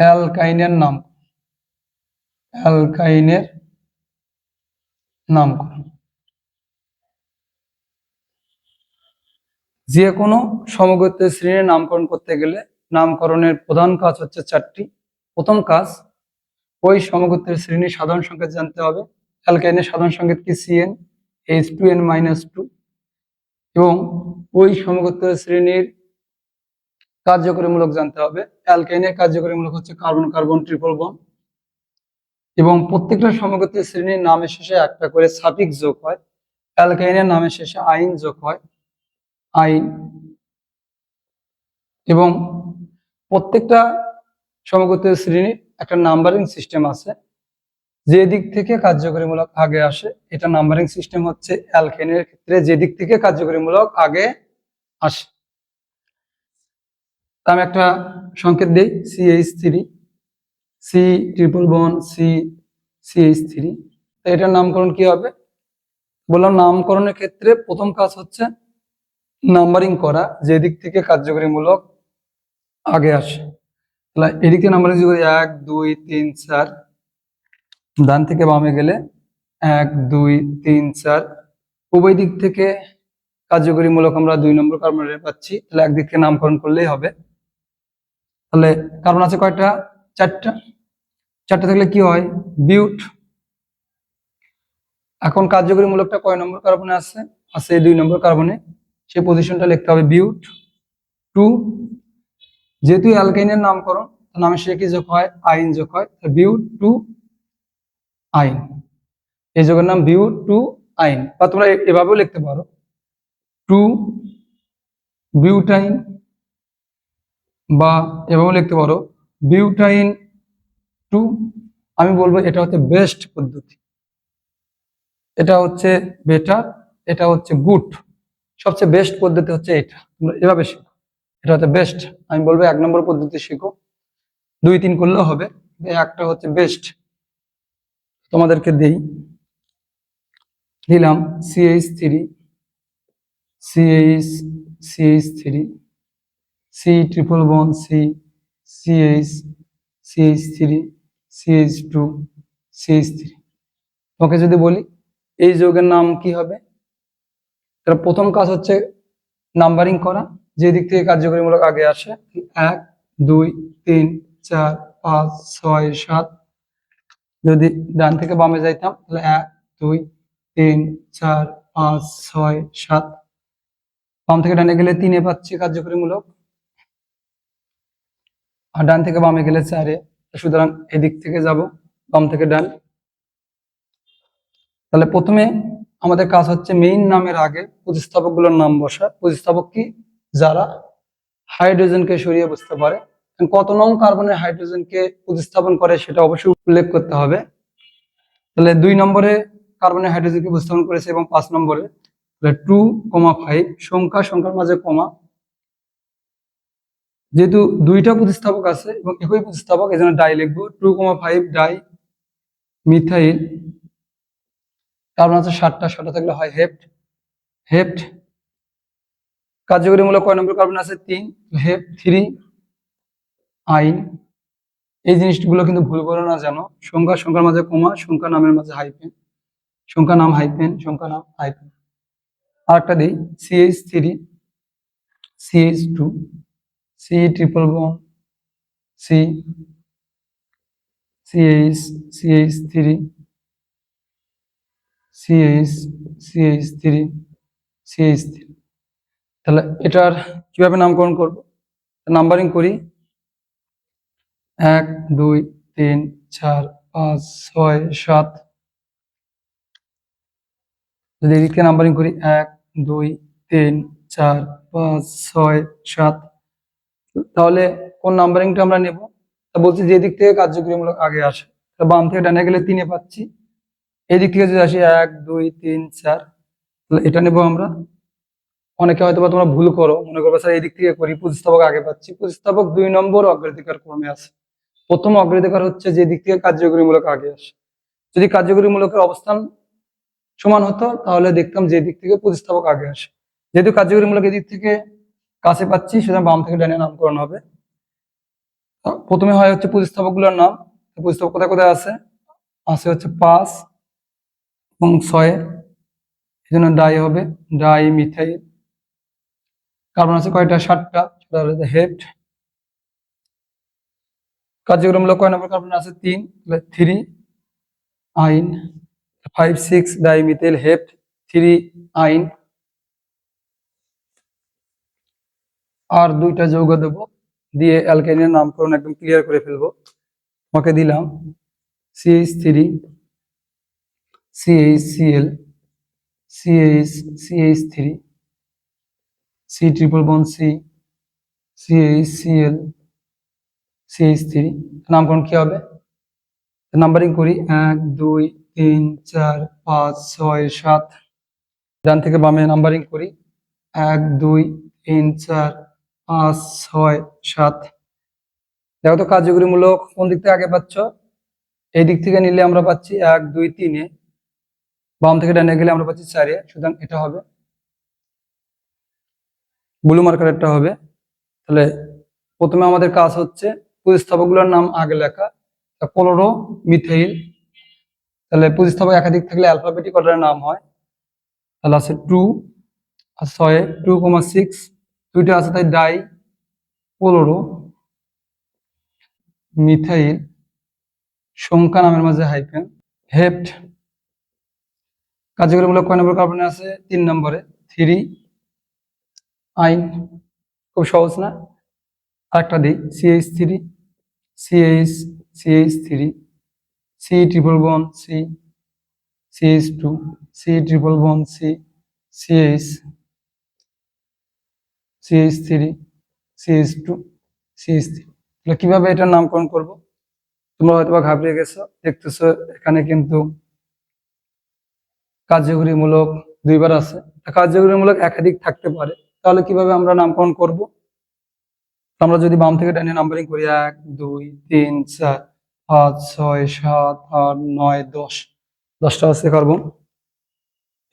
অ্যালকাইনের নাম অ্যালকাইনের নামকরণ যে কোনো সমগোত্রের শ্রেণির নামকরণ করতে গেলে নামকরণের প্রধান কাজ হচ্ছে চারটি। প্রথম কাজ, ওই সমগোত্রের শ্রেণির সাধারণ সংকেত জানতে হবে। অ্যালকাইনের সাধারণ সংকেত কি? C n H two n minus two এবং ওই সমগোত্রের শ্রেণির কার্যকরীমূলক জানতে হবে। অ্যালকাইনের কার্যকরীমূলক হচ্ছে কার্বন কার্বন ট্রিপল বন এবং প্রত্যেকটা সমগোত্রের শ্রেণির নামের শেষে একটা করে সাফিক্স যোগ হয়। অ্যালকাইনের নামের শেষে আইন যোগ হয়। আইন। এবং প্রত্যেকটা সমগোত্রের শ্রেণির একটা নাম্বারিং সিস্টেম আছে। যে দিক থেকে কার্যকরীমূলক আগে আসে, এটা নাম্বারিং সিস্টেম হচ্ছে অ্যালকেনের ক্ষেত্রে যে দিক থেকে কার্যকরীমূলক আগে আসে। আমি একটা সংকেত দিই C H three C triple bond C C H three তো এটার নামকরণ কি হবে? বললাম নামকরণের ক্ষেত্রে প্রথম কাজ হচ্ছে নাম্বারিং করা যে দিক থেকে কার্যকরীমূলক আগে আসে। তাহলে এদিক থেকে নাম্বারিং করি, এক, দুই, তিন, চার, ডান থেকে বামে গেলে এক, দুই, তিন, চার, উভয় দিক থেকে কার্যকরীমূলক আমরা দুই নম্বর কার্বনের পাচ্ছি। তাহলে একদিক থেকে নামকরণ করলেই হবে। তাহলে কার্বন আছে কয়টা? চারটা। চারটা থাকলে কি হয়? বিউট এখন কার্যকরীমূলকটা কয় নম্বর কার্বনে আছে? আছে দুই নম্বর কার্বনে। সেই পজিশনটা লিখতে হবে বিউট টু। যেহেতু অ্যালকাইনের নামকরণ নামের শেষে কি যোগ হয়? আইন যোগ হয়। বিউট টু আইন। এই যোগের নাম বিউ টু আইন। বা তোমরা এভাবেও লিখতে পারো। টু বিউটাইন বা এভাবেও লিখতে পারো বিউটাইন টু আমি বলব এটা হচ্ছে বেস্ট পদ্ধতি। এটা হচ্ছে বেটার এটা হচ্ছে গুড সবচেয়ে বেস্ট পদ্ধতি হচ্ছে এটা, তোমরা এভাবে শিখো। এটা হচ্ছে বেস্ট আমি বলব এক নম্বর পদ্ধতি শিখো। দুই তিন করলেও হবে একটা হচ্ছে বেস্ট তোমাদেরকে দেই, দিলাম C H three C H C H three C triple one C C H C H three C H two C H three okay যদি বলি, এই যোগের নাম কি হবে? তার প্রথম কাজ হচ্ছে নাম্বারিং করা, যে দিক থেকে কার্যকরীমূলক আগে আসে, এক, দুই, তিন, চার, পাঁচ, ছয়, সাত। যদি ডান থেকে বামে যাইতাম, তাহলে এক, দুই, তিন, চার, পাঁচ, ছয়, সাত। বাম থেকে ডানে গেলে তিনে পাচ্ছি কার্যকরীমূলক। আর ডান থেকে বামে গেলে চারে। সুতরাং এদিক থেকে যাব, বাম থেকে ডান। তাহলে প্রথমে আমাদের কাজ হচ্ছে মেইন নামের আগে প্রতিস্থাপকগুলোর নাম বসা। প্রতিস্থাপক কি? যারা হাইড্রোজেনকে সরিয়ে বুঝতে পারে। কত নং কার্বনের হাইড্রোজেনকে প্রতিস্থাপন করে সেটা অবশ্যই উল্লেখ করতে হবে। তাহলে দুই নম্বরে কার্বনের হাইড্রোজেনকে উপস্থাপন করেছে এবং পাঁচ নম্বরে। টু কমা ফাইভ সংখ্যা, সংখ্যার মাঝে কমা যেহেতু দুইটা প্রতিস্থাপক আছে এবং একই প্রতিস্থাপক, এই ডাই লিখব two comma five di methyl. Carbon আছে সাতটা সাতটা থাকলে হয় হেপ্ট। হেপ্ট কার্যকরীমূলক কয় নম্বর কার্বন আছে? তিন। হেপ থ্রি, আইন। এই জিনিসগুলো কিন্তু ভুল করো না জানো। সংখ্যা, সংখ্যার মাঝে কমা, সংখ্যা নামের মাঝে হাইপেন সংখ্যা নাম হাইপেন সংখ্যা নাম হাইপেন আর একটা দিই C H three C H two C triple bond C C H C H three C H C H three C H three তাহলে এটার কীভাবে নামকরণ করব? নাম্বারিং করি। এক, দুই, তিন, চার, পাঁচ, ছয়, সাত। যদি এদিকে নাম্বারিং করি। এক, দুই, তিন, চার, পাঁচ, ছয়, সাত। তাহলে কোন নাম্বারিংটা আমরা নেব? তা বলছি যে দিক থেকে কার্যকরীমূলক আগে আসে। বাম থেকে ডানে গেলে তিনে পাচ্ছি। এই দিক থেকে যদি আসি, এক, দুই, তিন, চার, তাহলে এটা নেব আমরা। অনেকে হয়তো বা তোমরা ভুল করো, মনে করবে, স্যার এই দিক থেকে করি, প্রতিস্থাপক আগে পাচ্ছি। প্রতিস্থাপক দুই নম্বর অগ্রাধিকার ক্রমে আছে প্রথম অগ্রাধিকার হচ্ছে যে দিক থেকে কার্যকরীমূলক আগে আসে। যদি কার্যকরীমূলকের অবস্থান সমান হতো, তাহলে দেখতাম যে দিক থেকে প্রতিস্থাপক আগে আসে। যেহেতু কার্যকরীমূলক এদিক থেকে কাছে পাচ্ছি সেটা বাম থেকে ডানে নামকরণ হবে। প্রথমে হয় হচ্ছে প্রতিস্থাপকগুলোর নাম। প্রতিস্থাপক কোথায় কোথায় আছে? আছে হচ্ছে পাঁচ এবং ছয়ে। এই জন্য ডাই হবে, ডাই, মিথাইল। কার্বন আছে কয়টা? সাতটা। সেটা হলো হেড কার্যক্রমূলক কয় নম্বর কার্বন আছে তিন three, yne. Five, six dimethyl hept three, yne. আর দুইটা যৌগ দেব। দিয়ে অ্যালকাইনের নামকরণ একদম ক্লিয়ার করে ফেলব। তোমাকে দিলাম C H three C H C L C H C H three C triple bond C C H C L C H three নামকরণ কি হবে? নাম্বারিং করি। এক, দুই, তিন, চার, পাঁচ, ছয়, সাত। ডান থেকে বামে নাম্বারিং করি। এক, দুই, তিন, চার পাঁচ, ছয়, সাত। দেখো তো কার্যকরীমূলক কোন দিক থেকে আগে পাচ্ছ? এই দিক থেকে নিলে আমরা পাচ্ছি এক, দুই, তিনে। বাম থেকে ডানে গেলে আমরা পাচ্ছি চারে, সুতরাং এটা হবে। ব্লু মার্কারেরটা হবে। তাহলে প্রথমে আমাদের কাজ হচ্ছে প্রতিস্থাপকগুলোর নাম আগে লেখা। Chloro methyl. তাহলে প্রতিস্থাপক একাধিক থাকলে অ্যালফাবেটিক অর্ডারের নাম হয়। তাহলে আছে টু আর ছয়ে টু কমা সিক্স দুইটা আছে, তাই ডাই ক্লোরো মিথাইল, সংখ্যা নামের মাঝে হাইফেন, হেপ্ট কার্যকরীমূলক কয় নম্বর কার্বনে আছে? তিন নম্বরে। থ্রি, আইন, খুব সহজ না? আরেকটা দিই C H three C H C H three, C triple bond, C C H two, C triple bond, C C H C H three C H two C H three তাহলে কীভাবে এটার নামকরণ করব? তোমরা হয়তো বা ঘাবড়ে গেছো, দেখতেছো, এখানে কিন্তু কার্যকরীমূলক দুইবার আছে। কার্যকরীমূলক একাধিক থাকতে পারে। তাহলে কীভাবে আমরা নামকরণ করব? আমরা যদি বাম থেকে ডানে নাম্বারিং করি, এক, দুই, তিন, চার, পাঁচ, ছয়, সাত, আট, নয়, দশ। দশটা আছে কার্বন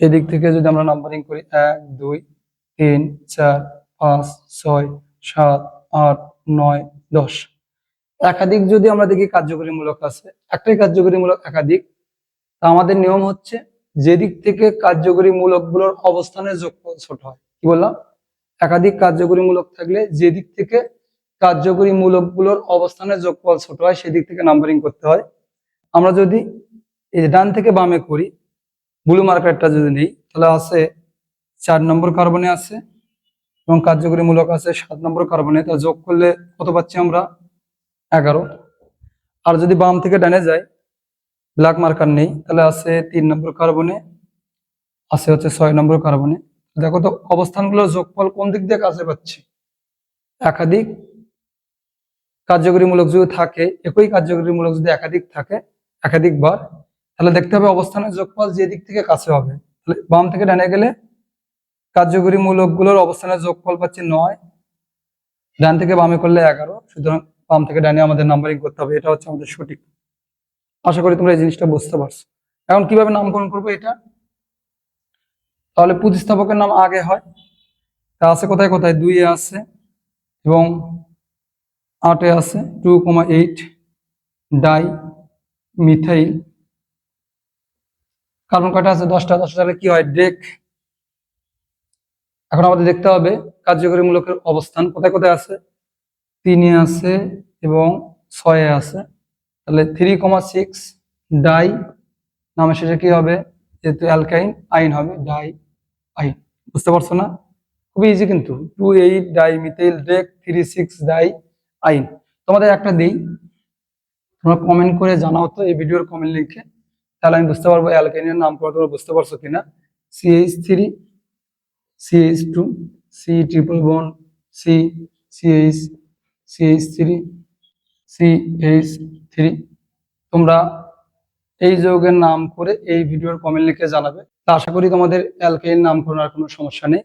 এদিক থেকে যদি আমরা নাম্বারিং করি, এক, দুই, তিন, চার পাঁচ, ছয়, সাত, আট, নয়, দশ। একাধিক যদি আমরা দেখি কার্যকরীমূলক আছে, একটাই কার্যকরীমূলক একাধিক, তা আমাদের নিয়ম হচ্ছে যেদিক থেকে কার্যকরী মূলকগুলোর অবস্থানের যোগফল ছোট হয়। কি বললাম? একাধিক কার্যকরী মূলক থাকলে যেদিক থেকে কার্যকরী মূলকগুলোর অবস্থানের যোগফল ছোট হয়, সেদিক থেকে নাম্বারিং করতে হয়। আমরা যদি ডান থেকে বামে করি ব্লু মার্কারটা যদি নেই, তাহলে আছে চার নম্বর কার্বনে আছে এবং কার্যকরী মূলক আছে সাত নম্বর কার্বনে তা যোগ করলে কত পাচ্ছি আমরা? এগারো। আর যদি বাম থেকে ডানে যাই ব্ল্যাক মার্কার নেই, তাহলে আছে তিন নম্বর কার্বনে, আছে হচ্ছে ছয় নম্বর কার্বনে। দেখো তো অবস্থানগুলো যোগফল কোন দিক দিয়ে কাছে পাচ্ছি? একাধিক কার্যকরীমূলক যদি থাকে, একই কার্যকরীমূলক যদি একাধিক থাকে, একাধিকবার, তাহলে দেখতে হবে অবস্থানের যোগফল যে দিক থেকে কাছে হবে। তাহলে বাম থেকে ডানে গেলে কার্যকরী মূলকগুলোর অবস্থানের যোগফল পাচ্ছি নয়। ডান থেকে বামে করলে এগারো, সুতরাং বাম থেকে ডানে আমাদের নাম্বারিং করতে হবে, এটা হচ্ছে আমাদের সঠিক। আশা করি তোমরা এই জিনিসটা বুঝতে পারছ। এখন কীভাবে নামকরণ করব এটা? তাহলে প্রতিস্থাপকের নাম আগে হয়। তা আছে কোথায় কোথায়? দুইয়ে আছে এবং আটে আছে। Two comma eight di methyl. Carbon কয়টা আছে? দশটা। দশটা কি হয়? ডেক এখন আমাদের দেখতে হবে কার্যকরী মূলকের অবস্থান কোথায় কোথায় আছে? তিনে আছে এবং ছয়ে আছে। তাহলে থ্রি কমা সিক্স ডাই নামে শেষে কি হবে? যেহেতু অ্যালকাইন আইন হবে ডাই আইন বুঝতে পারছ না? খুবই ইজি কিন্তু। Two eight di methyl dec three six di yne তোমাদের একটা দেই। তোমরা কমেন্ট করে জানাও তো এই ভিডিওর কমেন্ট লিখে তাহলে আমি বুঝতে পারব অ্যালকাইনের নাম তোমরা বুঝতে পারছ কিনা। C H three C H two C triple bond C C H C H three C H three তোমরা এই যৌগের নাম করে এই ভিডিওর কমেন্ট লিখে জানাবে। আশা করি তোমাদের অ্যালকাইল নামকরণ আর কোনো সমস্যা নেই।